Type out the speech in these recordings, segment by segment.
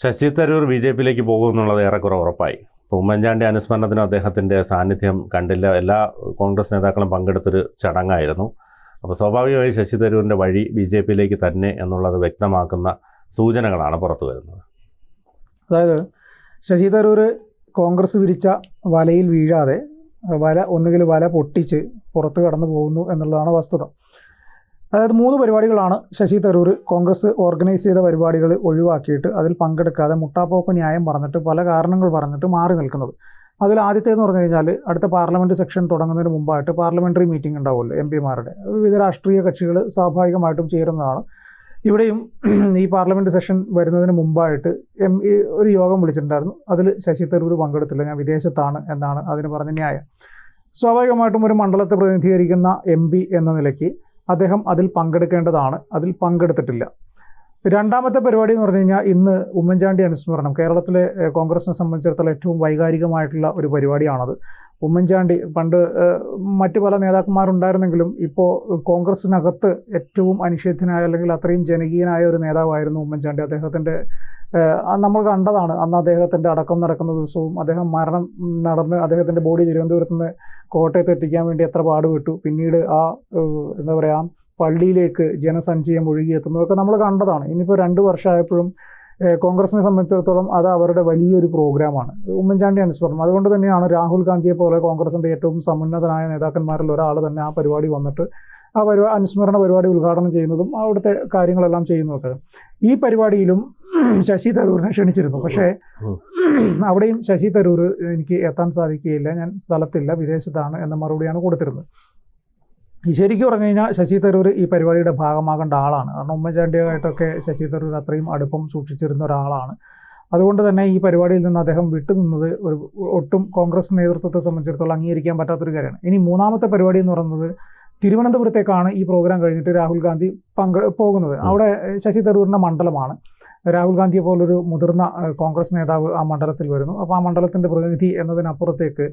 Sasi Tharoor B J പിയിലേക്ക് പോകുമെന്നുള്ളത് ഏറെക്കുറെ ഉറപ്പായി. ഉമ്മൻചാണ്ടി അനുസ്മരണത്തിനും അദ്ദേഹത്തിന്റെ സാന്നിധ്യം കണ്ടില്ല. എല്ലാ കോൺഗ്രസ് നേതാക്കളും പങ്കെടുത്തൊരു ചടങ്ങായിരുന്നു. അപ്പോൾ സ്വാഭാവികമായി ശശി തരൂരിന്റെ വഴി ബി ജെ പിയിലേക്ക് തന്നെ എന്നുള്ളത് വ്യക്തമാക്കുന്ന സൂചനകളാണ് പുറത്തു വരുന്നത്. അതായത് ശശി തരൂർ കോൺഗ്രസ് വിരിച്ച വലയിൽ വീഴാതെ വല ഒന്നുകിൽ വല പൊട്ടിച്ച് പുറത്ത് കടന്നു പോകുന്നു എന്നുള്ളതാണ് വസ്തുത. അതായത് മൂന്ന് പരിപാടികളാണ് ശശി തരൂർ കോൺഗ്രസ് ഓർഗനൈസ് ചെയ്ത പരിപാടികൾ ഒഴിവാക്കിയിട്ട് അതിൽ പങ്കെടുക്കാതെ മുട്ടാപ്പോക്ക് ന്യായം പറഞ്ഞിട്ട് പല കാരണങ്ങൾ പറഞ്ഞിട്ട് മാറി നിൽക്കുന്നത്. അതിൽ ആദ്യത്തേന്ന് പറഞ്ഞു കഴിഞ്ഞാൽ അടുത്ത പാർലമെന്റ് സെക്ഷൻ തുടങ്ങുന്നതിന് മുമ്പായിട്ട് പാർലമെന്ററി മീറ്റിംഗ് ഉണ്ടാവുമല്ലോ എം പിമാരുടെ. വിവിധ രാഷ്ട്രീയ കക്ഷികൾ സ്വാഭാവികമായിട്ടും ചേരുന്നതാണ്. ഇവിടെയും ഈ പാർലമെന്റ് സെഷൻ വരുന്നതിന് മുമ്പായിട്ട് എം ഒരു യോഗം വിളിച്ചിട്ടുണ്ടായിരുന്നു. അതിൽ ശശി തരൂർ പങ്കെടുത്തില്ല ഞാൻ വിദേശത്താണ് എന്നാണ് അതിന് പറഞ്ഞ ന്യായം. സ്വാഭാവികമായിട്ടും ഒരു മണ്ഡലത്തെ പ്രതിനിധീകരിക്കുന്ന എം എന്ന നിലയ്ക്ക് അദ്ദേഹം അതിൽ പങ്കെടുക്കേണ്ടതാണ്. അതിൽ പങ്കെടുത്തിട്ടില്ല. രണ്ടാമത്തെ പരിപാടി എന്ന് പറഞ്ഞു കഴിഞ്ഞാൽ ഇന്ന് ഉമ്മൻചാണ്ടി അനുസ്മരണം. കേരളത്തിലെ കോൺഗ്രസിനെ സംബന്ധിച്ചിടത്തോളം ഏറ്റവും വൈകാരികമായിട്ടുള്ള ഒരു പരിപാടിയാണത്. ഉമ്മൻചാണ്ടി പണ്ട് മറ്റു പല നേതാക്കന്മാരുണ്ടായിരുന്നെങ്കിലും ഇപ്പോൾ കോൺഗ്രസിനകത്ത് ഏറ്റവും അനിഷേധ്യനായ അല്ലെങ്കിൽ അത്രയും ജനകീയനായ ഒരു നേതാവായിരുന്നു ഉമ്മൻചാണ്ടി. അദ്ദേഹത്തിന്റെ നമ്മൾ കണ്ടതാണ് അന്ന് അദ്ദേഹത്തിന്റെ അടക്കം നടക്കുന്ന ദിവസവും അദ്ദേഹം മരണം നടന്ന് അദ്ദേഹത്തിന്റെ ബോഡി തിരുവനന്തപുരത്ത് നിന്ന് കോട്ടയത്ത് എത്തിക്കാൻ വേണ്ടി എത്ര പാടുപെട്ടു. പിന്നീട് ആ എന്താ പറയുക പള്ളിയിലേക്ക് ജനസഞ്ചയം ഒഴുകിയെത്തുന്നതൊക്കെ നമ്മൾ കണ്ടതാണ്. ഇനിയിപ്പോൾ രണ്ട് വർഷമായപ്പോഴും കോൺഗ്രസിനെ സംബന്ധിച്ചിടത്തോളം അത് അവരുടെ വലിയൊരു പ്രോഗ്രാമാണ് ഉമ്മൻചാണ്ടി അനുസ്മരണം. അതുകൊണ്ട് തന്നെയാണ് രാഹുൽ ഗാന്ധിയെ പോലെ കോൺഗ്രസിന്റെ ഏറ്റവും സമുന്നതനായ നേതാക്കന്മാരിൽ ഒരാൾ തന്നെ ആ പരിപാടി വന്നിട്ട് ആ പരിപാടി അനുസ്മരണ പരിപാടി ഉദ്ഘാടനം ചെയ്യുന്നതും അവിടുത്തെ കാര്യങ്ങളെല്ലാം ചെയ്യുന്നതൊക്കെ ഈ പരിപാടിയിലും ശശി തരൂരിനെ ക്ഷണിച്ചിരുന്നു. പക്ഷേ അവിടെയും ശശി തരൂർ എനിക്ക് എത്താൻ സാധിക്കുകയില്ല. ഞാൻ സ്ഥലത്തില്ല വിദേശത്താണ് എന്ന മറുപടിയാണ് കൊടുത്തിരുന്നത്. ശരിക്കും പറഞ്ഞു കഴിഞ്ഞാൽ ശശി തരൂർ ഈ പരിപാടിയുടെ ഭാഗമാകേണ്ട ആളാണ്. കാരണം ഉമ്മൻചാണ്ടിയായിട്ടൊക്കെ ശശി തരൂർ അത്രയും അടുപ്പം സൂക്ഷിച്ചിരുന്ന ഒരാളാണ്. അതുകൊണ്ട് തന്നെ ഈ പരിപാടിയിൽ നിന്ന് അദ്ദേഹം വിട്ടുനിന്നത് ഒരു ഒട്ടും കോൺഗ്രസ് നേതൃത്വത്തെ സംബന്ധിച്ചിടത്തോളം അംഗീകരിക്കാൻ പറ്റാത്തൊരു കാര്യമാണ്. ഇനി മൂന്നാമത്തെ പരിപാടി എന്ന് പറയുന്നത് തിരുവനന്തപുരത്തേക്കാണ് ഈ പ്രോഗ്രാം കഴിഞ്ഞിട്ട് രാഹുൽ ഗാന്ധി പങ്കെ പോകുന്നത്. അവിടെ ശശി തരൂരിന്റെ മണ്ഡലമാണ്. രാഹുൽ ഗാന്ധിയെ പോലൊരു മുതിർന്ന കോൺഗ്രസ് നേതാവ് ആ മണ്ഡലത്തിൽ വരുന്നു. അപ്പോൾ ആ മണ്ഡലത്തിന്റെ പ്രതിനിധി എന്നതിനപ്പുറത്തേക്ക്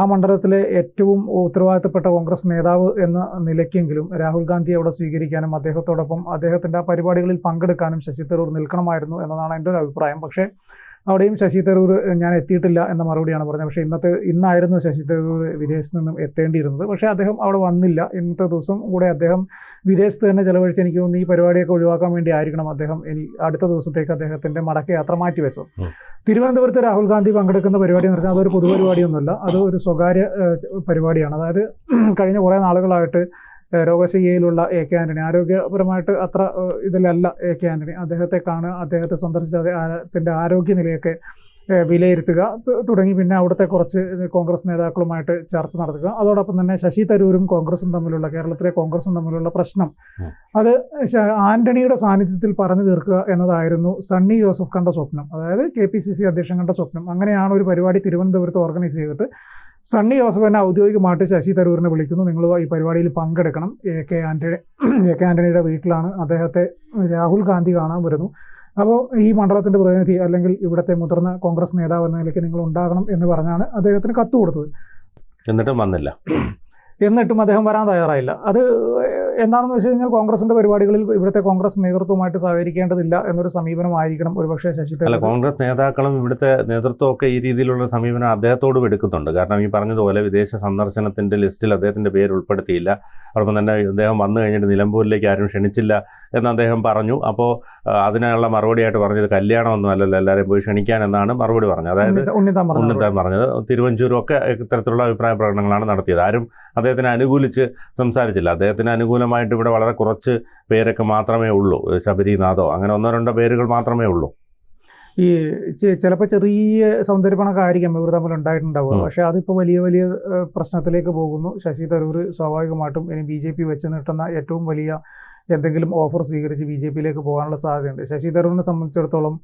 ആ മണ്ഡലത്തിലെ ഏറ്റവും ഉത്തരവാദിത്തപ്പെട്ട കോൺഗ്രസ് നേതാവ് എന്ന നിലയ്ക്കെങ്കിലും രാഹുൽ ഗാന്ധിയെ അവിടെ സ്വീകരിക്കാനും അദ്ദേഹത്തോടൊപ്പം അദ്ദേഹത്തിന്റെ ആ പരിപാടികളിൽ പങ്കെടുക്കാനും ശശി തരൂർ നിൽക്കണമായിരുന്നു എന്നതാണ് എന്റെ ഒരു അഭിപ്രായം. പക്ഷേ അവിടെയും ശശി തരൂർ ഞാൻ എത്തിയിട്ടില്ല എന്ന മറുപടിയാണ് പറഞ്ഞത്. പക്ഷേ ഇന്നത്തെ ഇന്നായിരുന്നു ശശി തരൂർ വിദേശത്ത് നിന്നും എത്തേണ്ടിയിരുന്നത്. പക്ഷേ അദ്ദേഹം അവിടെ വന്നില്ല. ഇന്നത്തെ ദിവസം കൂടെ അദ്ദേഹം വിദേശത്ത് തന്നെ ചെലവഴിച്ച് എനിക്ക് തോന്നുന്നു ഈ പരിപാടിയൊക്കെ ഒഴിവാക്കാൻ വേണ്ടി ആയിരിക്കണം അദ്ദേഹം ഇനി അടുത്ത ദിവസത്തേക്ക് അദ്ദേഹത്തിന്റെ മടക്ക യാത്ര മാറ്റിവെച്ചത്. തിരുവനന്തപുരത്ത് രാഹുൽ ഗാന്ധി പങ്കെടുക്കുന്ന പരിപാടി എന്ന് പറഞ്ഞാൽ അതൊരു പൊതുപരിപാടിയൊന്നുമല്ല. അത് ഒരു സ്വകാര്യ പരിപാടിയാണ്. അതായത് കഴിഞ്ഞ കുറേ നാളുകളായിട്ട് രോഗശയ്യയിലുള്ള എ കെ ആന്റണി ആരോഗ്യപരമായിട്ട് അത്ര ഇതിലല്ല എ കെ ആന്റണി അദ്ദേഹത്തെ കാണുക അദ്ദേഹത്തെ സന്ദർശിച്ച് അദ്ദേഹത്തിന്റെ ആരോഗ്യനിലയൊക്കെ വിലയിരുത്തുക. തുടങ്ങി പിന്നെ അവിടുത്തെ കുറച്ച് കോൺഗ്രസ് നേതാക്കളുമായിട്ട് ചർച്ച നടത്തുക. അതോടൊപ്പം തന്നെ ശശി തരൂരും കോൺഗ്രസും തമ്മിലുള്ള കേരളത്തിലെ കോൺഗ്രസും തമ്മിലുള്ള പ്രശ്നം. അത് ആന്റണിയുടെ സാന്നിധ്യത്തിൽ പറഞ്ഞു തീർക്കുക എന്നതായിരുന്നു സണ്ണി ജോസഫ് കണ്ട സ്വപ്നം. അതായത് കെ പി സി സി അധ്യക്ഷൻ കണ്ട സ്വപ്നം. അങ്ങനെയാണ് ഒരു പരിപാടി തിരുവനന്തപുരത്ത് ഓർഗനൈസ് ചെയ്തിട്ട് സണ്ണി ജോസഫ് എന്നെ ഔദ്യോഗികമായിട്ട് ശശി തരൂരിനെ വിളിക്കുന്നു. നിങ്ങൾ ഈ പരിപാടിയിൽ പങ്കെടുക്കണം. A K Antony A K ആന്റണിയുടെ വീട്ടിലാണ് അദ്ദേഹത്തെ രാഹുൽ ഗാന്ധി കാണാൻ വരുന്നു. അപ്പോൾ ഈ മണ്ഡലത്തിന്റെ പ്രതിനിധി അല്ലെങ്കിൽ ഇവിടുത്തെ മുതിർന്ന കോൺഗ്രസ് നേതാവ് എന്ന നിലയ്ക്ക് നിങ്ങൾ ഉണ്ടാകണം എന്ന് പറഞ്ഞാണ് അദ്ദേഹത്തിന് കത്ത് കൊടുത്തത്. എന്നിട്ടും വന്നില്ല. എന്നിട്ടും അദ്ദേഹം വരാൻ തയ്യാറായില്ല. അത് എന്താണെന്ന് വെച്ച് കഴിഞ്ഞാൽ കോൺഗ്രസിന്റെ പരിപാടികളിൽ ഇവിടുത്തെ കോൺഗ്രസ് നേതൃത്വമായിട്ട് സഹകരിക്കേണ്ടതില്ല എന്നൊരു സമീപനമായിരിക്കണം ഒരുപക്ഷെ ശശി അല്ല കോൺഗ്രസ് നേതാക്കളും ഇവിടുത്തെ നേതൃത്വമൊക്കെ ഈ രീതിയിലുള്ള സമീപനം അദ്ദേഹത്തോടും എടുക്കുന്നുണ്ട്. കാരണം ഈ പറഞ്ഞതുപോലെ വിദേശ സന്ദർശനത്തിന്റെ ലിസ്റ്റിൽ അദ്ദേഹത്തിന്റെ പേര് ഉൾപ്പെടുത്തിയില്ല. അതോടൊപ്പം തന്നെ അദ്ദേഹം വന്നു കഴിഞ്ഞിട്ട് നിലമ്പൂരിലേക്ക് ആരും ക്ഷണിച്ചില്ല. എന്ന് അദ്ദേഹം പറഞ്ഞു. അപ്പോൾ അതിനുള്ള മറുപടിയായിട്ട് പറഞ്ഞത് കല്യാണമൊന്നും അല്ലല്ലോ എല്ലാവരെയും പോയി ക്ഷണിക്കാൻ എന്നാണ് മറുപടി പറഞ്ഞത്. അതായത് ഉണ്ണിത്ത- ഉണ്ണിത്താൻ പറഞ്ഞു ഉണ്ണിത്താൻ പറഞ്ഞത്. തിരുവഞ്ചൂരും ഒക്കെ ഇത്തരത്തിലുള്ള അഭിപ്രായ പ്രകടനങ്ങളാണ് നടത്തിയത്. ആരും അദ്ദേഹത്തിന് അനുകൂലിച്ച് സംസാരിച്ചില്ല. അദ്ദേഹത്തിന് അനുകൂലമായിട്ട് ഇവിടെ വളരെ കുറച്ച് പേരൊക്കെ മാത്രമേ ഉള്ളൂ. ശബരിനാഥോ അങ്ങനെ ഒന്നോ രണ്ടോ പേരുകൾ മാത്രമേ ഉള്ളൂ. ഈ ചിലപ്പോൾ ചെറിയ സൗന്ദര്യപ്പണൊക്കെ ആയിരിക്കാം ഇവർ തമ്മിൽ ഉണ്ടായിട്ടുണ്ടാവുക. പക്ഷേ അതിപ്പോൾ വലിയ വലിയ പ്രശ്നത്തിലേക്ക് പോകുന്നു. ശശി തരൂർ സ്വാഭാവികമായിട്ടും ഇനി ബി ജെ പി വെച്ച് നീട്ടുന്ന ഏറ്റവും വലിയ എന്തെങ്കിലും ഓഫർ സ്വീകരിച്ച് ബി ജെ പിയിലേക്ക് പോകാനുള്ള സാധ്യതയുണ്ട്. ശശി തരൂരിനെ സംബന്ധിച്ചിടത്തോളം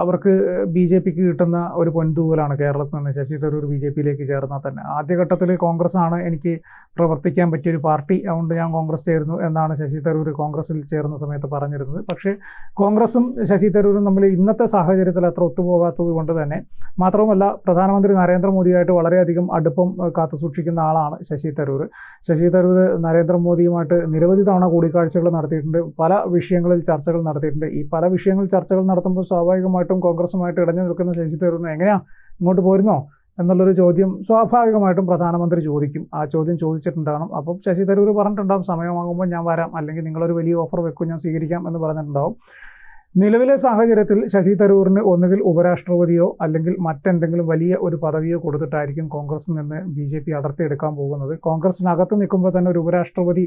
അവർക്ക് ബി ജെ പിക്ക് കിട്ടുന്ന ഒരു പൊൻതൂവലാണ് കേരളത്തിൽ നിന്ന് ശശി തരൂർ ബി ജെ പിയിലേക്ക് ചേർന്നാൽ തന്നെ. ആദ്യഘട്ടത്തിൽ കോൺഗ്രസ് ആണ് എനിക്ക് പ്രവർത്തിക്കാൻ പറ്റിയ ഒരു പാർട്ടി. അതുകൊണ്ട് ഞാൻ കോൺഗ്രസ് ചേരുന്നു എന്നാണ് ശശി തരൂർ കോൺഗ്രസിൽ ചേർന്ന സമയത്ത് പറഞ്ഞിരുന്നത്. പക്ഷേ കോൺഗ്രസും ശശി തരൂരും തമ്മിൽ ഇന്നത്തെ സാഹചര്യത്തിൽ അത്ര ഒത്തുപോകാത്തത് കൊണ്ട് തന്നെ മാത്രവുമല്ല പ്രധാനമന്ത്രി നരേന്ദ്രമോദിയായിട്ട് വളരെയധികം അടുപ്പം കാത്തു സൂക്ഷിക്കുന്ന ആളാണ് ശശി തരൂർ ശശി തരൂർ നരേന്ദ്രമോദിയുമായിട്ട് നിരവധി തവണ കൂടിക്കാഴ്ചകൾ നടത്തിയിട്ടുണ്ട്. പല വിഷയങ്ങളിൽ ചർച്ചകൾ നടത്തിയിട്ടുണ്ട്. ഈ പല വിഷയങ്ങളിൽ ചർച്ചകൾ നടത്തുമ്പോൾ സ്വാഭാവികമായിട്ടും കോൺഗ്രസുമായിട്ട് ഇടഞ്ഞു നിൽക്കുന്ന ശശി തരൂരിന് എങ്ങനെയാ ഇങ്ങോട്ട് പോരുന്നോ എന്നുള്ളൊരു ചോദ്യം സ്വാഭാവികമായിട്ടും പ്രധാനമന്ത്രി ചോദിക്കും. ആ ചോദ്യം ചോദിച്ചിട്ടുണ്ടാകണം അപ്പം ശശി തരൂർ പറഞ്ഞിട്ടുണ്ടാകും സമയമാകുമ്പോൾ ഞാൻ വരാം. അല്ലെങ്കിൽ നിങ്ങളൊരു വലിയ ഓഫർ വെക്കും ഞാൻ സ്വീകരിക്കാം എന്ന് പറഞ്ഞിട്ടുണ്ടാവും. നിലവിലെ സാഹചര്യത്തിൽ ശശി തരൂറിന് ഒന്നുകിൽ ഉപരാഷ്ട്രപതിയോ അല്ലെങ്കിൽ മറ്റെന്തെങ്കിലും വലിയ ഒരു പദവിയോ കൊടുത്തിട്ടായിരിക്കും കോൺഗ്രസിൽ നിന്ന് ബി ജെ പി അടർത്തിയെടുക്കാൻ പോകുന്നത്. കോൺഗ്രസിനകത്ത് നിൽക്കുമ്പോൾ തന്നെ ഒരു ഉപരാഷ്ട്രപതി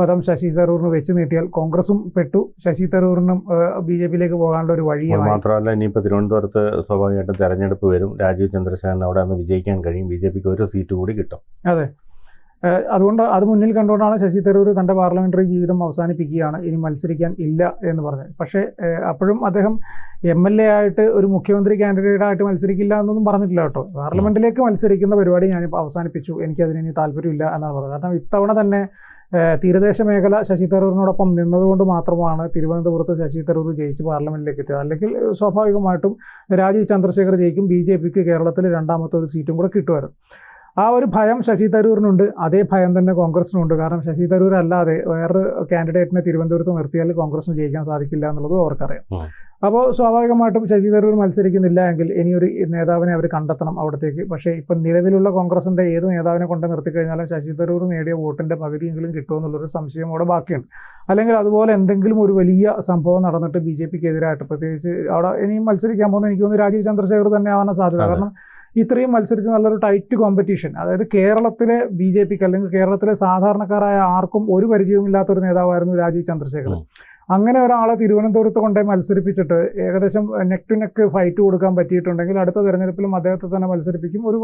പദം ശശി തരൂറിന് വെച്ച് നീട്ടിയാൽ കോൺഗ്രസും പെട്ടു. ശശി തരൂറിനും ബി ജെ പിയിലേക്ക് പോകാനുള്ള ഒരു വഴി വഴിയാണ് മാത്രമല്ല ഇനിയിപ്പോൾ തിരുവനന്തപുരത്ത് സ്വാഭാവികമായിട്ടും തെരഞ്ഞെടുപ്പ് വരും. രാജീവ് ചന്ദ്രശേഖരൻ അവിടെ വിജയിക്കാൻ കഴിയും. ബി ജെ പിക്ക് ഒരു സീറ്റ് കൂടി കിട്ടും. അതെ. അതുകൊണ്ട് അത് മുന്നിൽ കണ്ടുകൊണ്ടാണ് ശശി തരൂർ തന്റെ പാർലമെന്ററി ജീവിതം അവസാനിപ്പിക്കുകയാണ്. ഇനി മത്സരിക്കാൻ ഇല്ല എന്ന് പറഞ്ഞത്. പക്ഷേ അപ്പോഴും അദ്ദേഹം എം എൽ എ ആയിട്ട് ഒരു മുഖ്യമന്ത്രി കാൻഡിഡേറ്റ് ആയിട്ട് മത്സരിക്കില്ല എന്നൊന്നും പറഞ്ഞിട്ടില്ല കേട്ടോ. പാർലമെന്റിലേക്ക് മത്സരിക്കുന്ന പരിപാടി ഞാനിപ്പോൾ അവസാനിപ്പിച്ചു. എനിക്കതിന് ഇനി താല്പര്യമില്ല എന്നാണ് പറഞ്ഞത്. കാരണം ഇത്തവണ തന്നെ തീരദേശ മേഖല ശശി തരൂരിനോടൊപ്പം നിന്നതുകൊണ്ട് മാത്രമാണ് തിരുവനന്തപുരത്ത് ശശി തരൂർ ജയിച്ച് പാർലമെന്റിലേക്ക് എത്തിയത്. അല്ലെങ്കിൽ സ്വാഭാവികമായിട്ടും രാജീവ് ചന്ദ്രശേഖർ ജയിക്കും. ബി ജെ പിക്ക് കേരളത്തിൽ രണ്ടാമത്തെ ഒരു സീറ്റും കൂടെ കിട്ടുമായിരുന്നു. ആ ഒരു ഭയം ശശി തരൂരിനുണ്ട്. അതേ ഭയം തന്നെ കോൺഗ്രസിനുണ്ട്. കാരണം ശശി തരൂർ അല്ലാതെ വേറൊരു കാൻഡിഡേറ്റിനെ തിരുവനന്തപുരത്ത് നിർത്തിയാൽ കോൺഗ്രസിന് ജയിക്കാൻ സാധിക്കില്ല എന്നുള്ളത് അവർക്കറിയാം. അപ്പോൾ സ്വാഭാവികമായിട്ടും ശശി തരൂർ മത്സരിക്കുന്നില്ല എങ്കിൽ ഇനിയൊരു നേതാവിനെ അവർ കണ്ടെത്തണം അവിടത്തേക്ക്. പക്ഷേ ഇപ്പം നിലവിലുള്ള കോൺഗ്രസിന്റെ ഏത് നേതാവിനെ കൊണ്ട് നിർത്തിക്കഴിഞ്ഞാലും ശശി തരൂർ നേടിയ വോട്ടിന്റെ പകുതിയെങ്കിലും കിട്ടുമെന്നുള്ളൊരു സംശയം അവിടെ ബാക്കിയുണ്ട്. അല്ലെങ്കിൽ അതുപോലെ എന്തെങ്കിലും ഒരു വലിയ സംഭവം നടന്നിട്ട് ബി ജെ പിക്ക് എതിരായിട്ട് പ്രത്യേകിച്ച് അവിടെ ഇനിയും മത്സരിക്കാൻ പോകുന്ന എനിക്ക് തോന്നുന്നു രാജീവ് ചന്ദ്രശേഖർ തന്നെ ആവാൻ സാധ്യത. കാരണം ഇത്രയും മത്സരിച്ച് നല്ലൊരു ടൈറ്റ് കോമ്പറ്റീഷൻ അതായത് കേരളത്തിലെ ബി ജെ പിക്ക് അല്ലെങ്കിൽ കേരളത്തിലെ സാധാരണക്കാരായ ആർക്കും ഒരു പരിചയവുമില്ലാത്ത ഒരു നേതാവായിരുന്നു രാജീവ് ചന്ദ്രശേഖരൻ. അങ്ങനെ ഒരാളെ തിരുവനന്തപുരത്ത് കൊണ്ടേ മത്സരിപ്പിച്ചിട്ട് ഏകദേശം നെക്ക് ടു നെക്ക് ഫൈറ്റ് കൊടുക്കാൻ പറ്റിയിട്ടുണ്ടെങ്കിൽ അടുത്ത തിരഞ്ഞെടുപ്പിലും അദ്ദേഹത്തെ തന്നെ മത്സരിപ്പിക്കും. ഒരു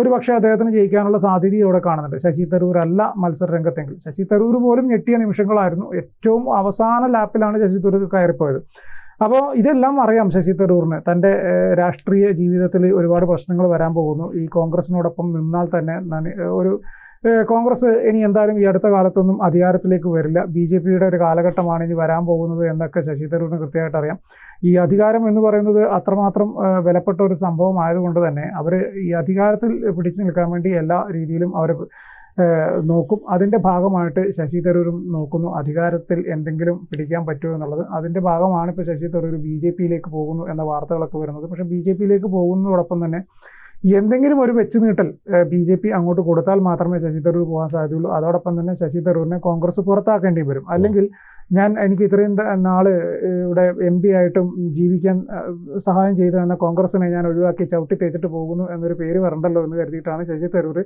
ഒരു പക്ഷേ അദ്ദേഹത്തിന് ജയിക്കാനുള്ള സാധ്യത ഇവിടെ കാണുന്നുണ്ട്. ശശി തരൂർ അല്ല മത്സര രംഗത്തെങ്കിൽ. ശശി തരൂർ പോലും ഞെട്ടിയ നിമിഷങ്ങളായിരുന്നു. ഏറ്റവും അവസാന ലാപ്പിലാണ് ശശി തരൂർ കയറിപ്പോയത്. അപ്പോൾ ഇതെല്ലാം അറിയാം ശശി തരൂറിന്. തന്റെ രാഷ്ട്രീയ ജീവിതത്തിൽ ഒരുപാട് പ്രശ്നങ്ങൾ വരാൻ പോകുന്നു. ഈ കോൺഗ്രസിനോടൊപ്പം നിന്നാൽ തന്നെ നനി- ഒരു കോൺഗ്രസ് ഇനി എന്തായാലും ഈ അടുത്ത കാലത്തൊന്നും അധികാരത്തിലേക്ക് വരില്ല. ബി ജെ പിയുടെ ഒരു കാലഘട്ടമാണ് ഇനി വരാൻ പോകുന്നത് എന്നൊക്കെ ശശി തരൂരിന് കൃത്യമായിട്ട് അറിയാം. ഈ അധികാരം എന്ന് പറയുന്നത് അത്രമാത്രം വിലപ്പെട്ട ഒരു സംഭവം ആയതുകൊണ്ട് തന്നെ അവർ ഈ അധികാരത്തിൽ പിടിച്ചു നിൽക്കാൻ വേണ്ടി എല്ലാ രീതിയിലും അവർ നോക്കും. അതിന്റെ ഭാഗമായിട്ട് ശശി തരൂരും നോക്കുന്നു. അധികാരത്തിൽ എന്തെങ്കിലും പിടിക്കാൻ പറ്റുമോ എന്നുള്ളത്. അതിന്റെ ഭാഗമാണ് ഇപ്പോൾ ശശി തരൂർ ബി ജെ പിയിലേക്ക് പോകുന്നു എന്ന വാർത്തകളൊക്കെ വരുന്നത്. പക്ഷേ ബി ജെ പിയിലേക്ക് പോകുന്നതോടൊപ്പം തന്നെ എന്തെങ്കിലും ഒരു വെച്ച് നീട്ടൽ ബി ജെ പി അങ്ങോട്ട് കൊടുത്താൽ മാത്രമേ ശശി തരൂർ പോകാൻ സാധ്യതയുള്ളൂ. അതോടൊപ്പം തന്നെ ശശി തരൂരിനെ കോൺഗ്രസ് പുറത്താക്കേണ്ടി വരും. അല്ലെങ്കിൽ ഞാൻ എനിക്ക് ഇത്രയും നാൾ ഇവിടെ എം പി ആയിട്ടും ജീവിക്കാൻ സഹായം ചെയ്തു തന്ന കോൺഗ്രസിനെ ഞാൻ ഒഴിവാക്കി ചവിട്ടി തേച്ചിട്ട് പോകുന്നു എന്നൊരു പേര് വരണ്ടല്ലോ എന്ന് കരുതിയിട്ടാണ് ശശി തരൂർ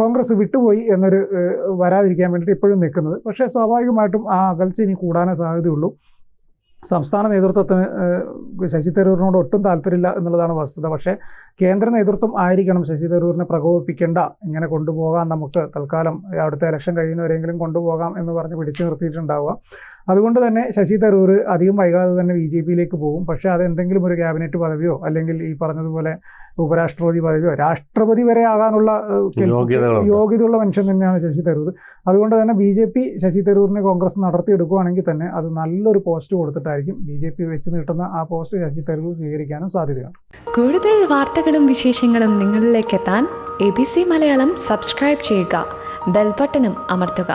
കോൺഗ്രസ് വിട്ടുപോയി എന്നൊരു വരാതിരിക്കാൻ വേണ്ടിയിട്ട് ഇപ്പോഴും നിൽക്കുന്നത്. പക്ഷേ സ്വാഭാവികമായിട്ടും ആ അകൽച്ച ഇനി കൂടാനേ സാധ്യതയുള്ളൂ. സംസ്ഥാന നേതൃത്വത്തിന് ശശി തരൂരിനോട് ഒട്ടും താല്പര്യമില്ല എന്നുള്ളതാണ് വസ്തുത. പക്ഷേ കേന്ദ്ര നേതൃത്വം ആയിരിക്കണം ശശി തരൂരിനെ പ്രകോപിപ്പിക്കേണ്ട. ഇങ്ങനെ കൊണ്ടുപോകാം നമുക്ക്. തൽക്കാലം അടുത്ത ഇലക്ഷൻ കഴിയുന്നവരെങ്കിലും കൊണ്ടുപോകാം എന്ന് പറഞ്ഞ് പിടിച്ചു നിർത്തിയിട്ടുണ്ടാവുക. അതുകൊണ്ട് തന്നെ ശശി തരൂർ അധികം വൈകാതെ തന്നെ ബി ജെ പിയിലേക്ക് പോകും. പക്ഷേ അത് എന്തെങ്കിലും ഒരു ക്യാബിനറ്റ് പദവിയോ അല്ലെങ്കിൽ ഈ പറഞ്ഞതുപോലെ ഉപരാഷ്ട്രപതി പദവിയോ രാഷ്ട്രപതി വരെ ആകാനുള്ള യോഗ്യതയുള്ള മനുഷ്യൻ തന്നെയാണ് ശശി തരൂർ. അതുകൊണ്ട് തന്നെ ബി ജെ പി ശശി തരൂരിനെ കോൺഗ്രസ് നടത്തിയെടുക്കുകയാണെങ്കിൽ തന്നെ അത് നല്ലൊരു പോസ്റ്റ് കൊടുത്തിട്ടായിരിക്കും ബി ജെ പി വെച്ച് നീട്ടുന്ന ആ പോസ്റ്റ് ശശി തരൂർ സ്വീകരിക്കാനും സാധ്യതയാണ് കൂടുതൽ വാർത്തകളും വിശേഷങ്ങളും നിങ്ങളിലേക്ക് എത്താൻ A B C Malayalam subscribe ചെയ്യുക. ബെൽബട്ടനും അമർത്തുക.